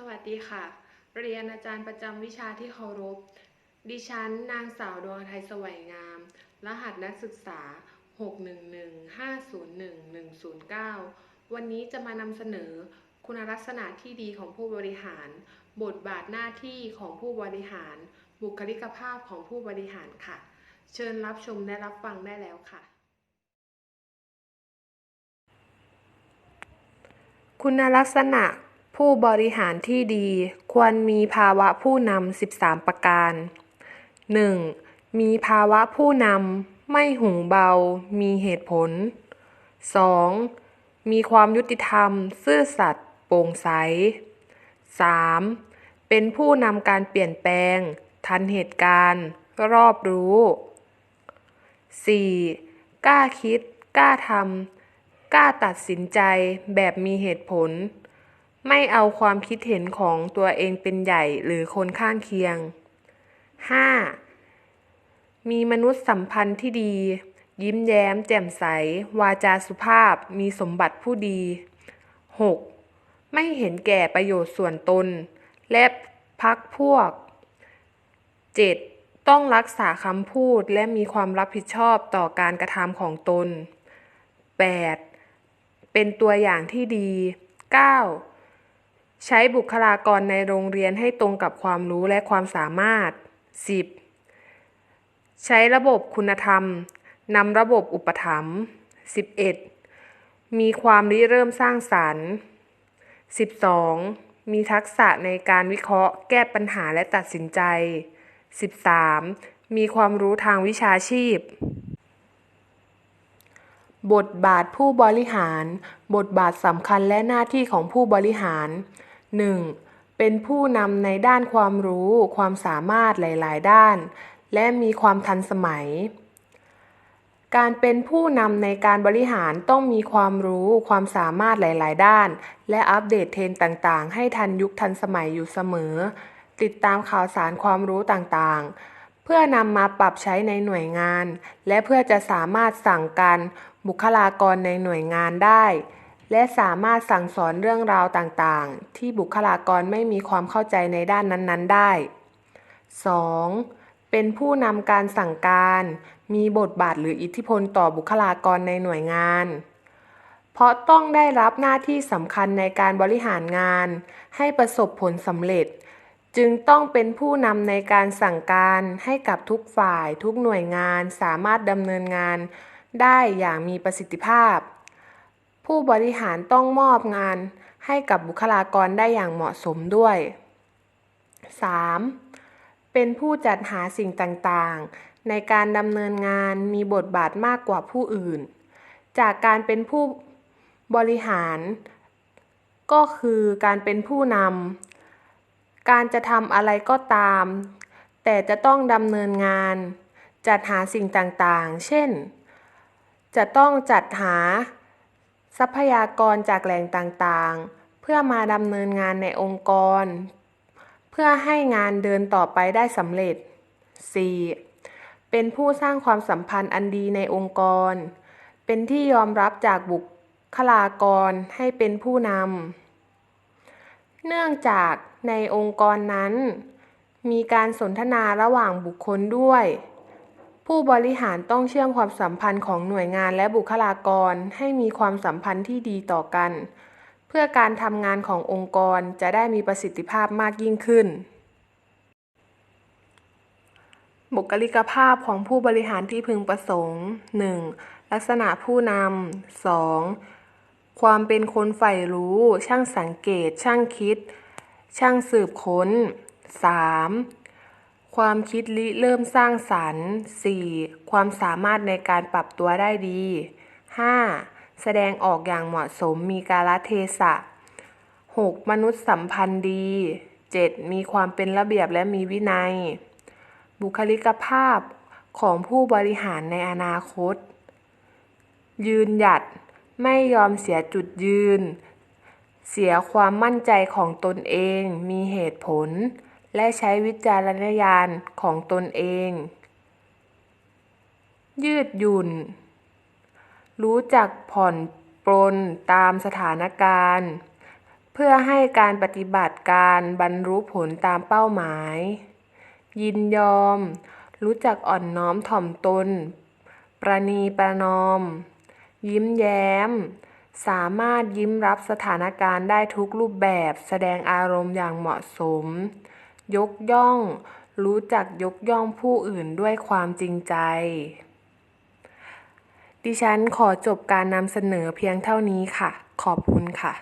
สวัสดีค่ะ เรียนอาจารย์ประจำวิชาที่เคารพ ดิฉันนางสาวดวงไทยสวัยงาม รหัสนักศึกษา 611501109 วันนี้จะมานำเสนอคุณลักษณะที่ดีของผู้บริหาร บทบาทหน้าที่ของผู้บริหาร บุคลิกภาพของผู้บริหารค่ะ เชิญรับชมและรับฟังได้แล้วค่ะ คุณลักษณะ ผู้บริหารที่ดีควรมีภาวะผู้นำ 13 ประการ 1. มีภาวะผู้นำ ไม่หูเบา มีเหตุผล 2. มีความยุติธรรม ซื่อสัตย์ โปร่งใส 3. เป็นผู้นำการเปลี่ยนแปลง ทันเหตุการณ์ รอบรู้ 4. กล้าคิด กล้าทำ กล้าตัดสินใจแบบมีเหตุผล ไม่เอาความคิดเห็นของตัวเองเป็นใหญ่หรือคนข้างเคียง 5. มีมนุษยสัมพันธ์ที่ดี ยิ้มแย้ม แจ่มใส วาจาสุภาพ มีสมบัติผู้ดี 6. ไม่เห็นแก่ประโยชน์ส่วนตน และพักพวก 7. ต้องรักษาคำพูดและมีความรับผิดชอบต่อการกระทำของตน 8. เป็นตัวอย่างที่ดี 9. ใช้บุคลากรในโรงเรียนให้ตรงกับความรู้และความสามารถ 10. ใช้ระบบคุณธรรมนำระบบอุปถัมภ์ 11. มีความริเริ่มสร้างสรรค์ 12. มีทักษะในการวิเคราะห์ แก้ปัญหาและตัดสินใจ 13. มีความรู้ทางวิชาชีพ บทบาทผู้บริหาร บทบาทสำคัญและหน้าที่ของผู้บริหาร 1. เป็นผู้นำในด้านความรู้ ความสามารถหลาย ๆ ด้าน และมีความทันสมัย การเป็นผู้นำในการบริหารต้องมีความรู้ ความสามารถหลาย ๆ ด้าน และอัปเดตเทรนต่าง ๆ ให้ทันยุคทันสมัยอยู่เสมอ ติดตามข่าวสารความรู้ต่าง ๆ เพื่อนำมาปรับใช้ในหน่วยงาน และเพื่อจะสามารถสั่งการบุคลากรในหน่วยงานได้ และสามารถสั่งสอนเรื่องราวต่างๆ ที่บุคลากรไม่มีความเข้าใจในด้านนั้นๆได้ 2. เป็นผู้นำการสั่งการ มีบทบาทหรืออิทธิพลต่อบุคลากรในหน่วยงาน เพราะต้องได้รับหน้าที่สำคัญในการบริหารงาน ให้ประสบผลสำเร็จ จึงต้องเป็นผู้นำในการสั่งการให้กับทุกฝ่ายทุกหน่วยงานสามารถดำเนินงานได้อย่างมีประสิทธิภาพ ผู้บริหารต้องมอบงานให้กับบุคลากรได้อย่างเหมาะสมด้วย 3. เป็นผู้จัดหาสิ่งต่างๆ ในการดำเนินงานมีบทบาทมากกว่าผู้อื่น จากการเป็นผู้บริหาร ก็คือการเป็นผู้นำการจะทำอะไรก็ตาม แต่จะต้องดำเนินงาน จัดหาสิ่งต่างๆ เช่น จะต้องจัดหา ทรัพยากรจากแหล่งต่างๆ เพื่อมาดำเนินงานในองค์กร เพื่อให้งานเดินต่อไปได้สำเร็จ 4. เป็นผู้สร้างความสัมพันธ์อันดีในองค์กร เป็นที่ยอมรับจากบุคลากรให้เป็นผู้นำ เนื่องจากในองค์กรนั้น มีการสนทนาระหว่างบุคคลด้วย ผู้บริหารต้องเชื่อมความสัมพันธ์ของหน่วยงานและบุคลากรให้มีความสัมพันธ์ที่ดีต่อกัน เพื่อการทำงานขององค์กรจะได้มีประสิทธิภาพมากยิ่งขึ้น บุคลิกภาพของผู้บริหารที่พึงประสงค์ 1. ลักษณะผู้นำ 2. ความเป็นคนใฝ่รู้ ช่างสังเกต ช่างคิด ช่างสืบค้น 3. ความคิดริเริ่มสร้างสรรค์ 4. ความสามารถในการปรับตัวได้ดี 5. แสดงออกอย่างเหมาะสมมีกาลเทศะ 6. มนุษยสัมพันธ์ดี 7. มีความเป็นระเบียบและมีวินัย บุคลิกภาพของผู้บริหารในอนาคต ยืนหยัดไม่ยอมเสียจุดยืน เสียความมั่นใจของตนเอง มีเหตุผล และใช้วิจารณญาณของตนเอง ยืดหยุ่น รู้จักผ่อนปลนตามสถานการณ์ เพื่อให้การปฏิบัติการบรรลุผลตามเป้าหมาย ยินยอม รู้จักอ่อนน้อมถ่อมตน ประนีประนอม ยิ้มแย้ม สามารถยิ้มรับสถานการณ์ได้ทุกรูปแบบ แสดงอารมณ์อย่างเหมาะสม ยกย่อง รู้จักยกย่องผู้อื่นด้วยความจริงใจ ดิฉันขอจบการนำเสนอเพียงเท่านี้ค่ะ ขอบคุณค่ะ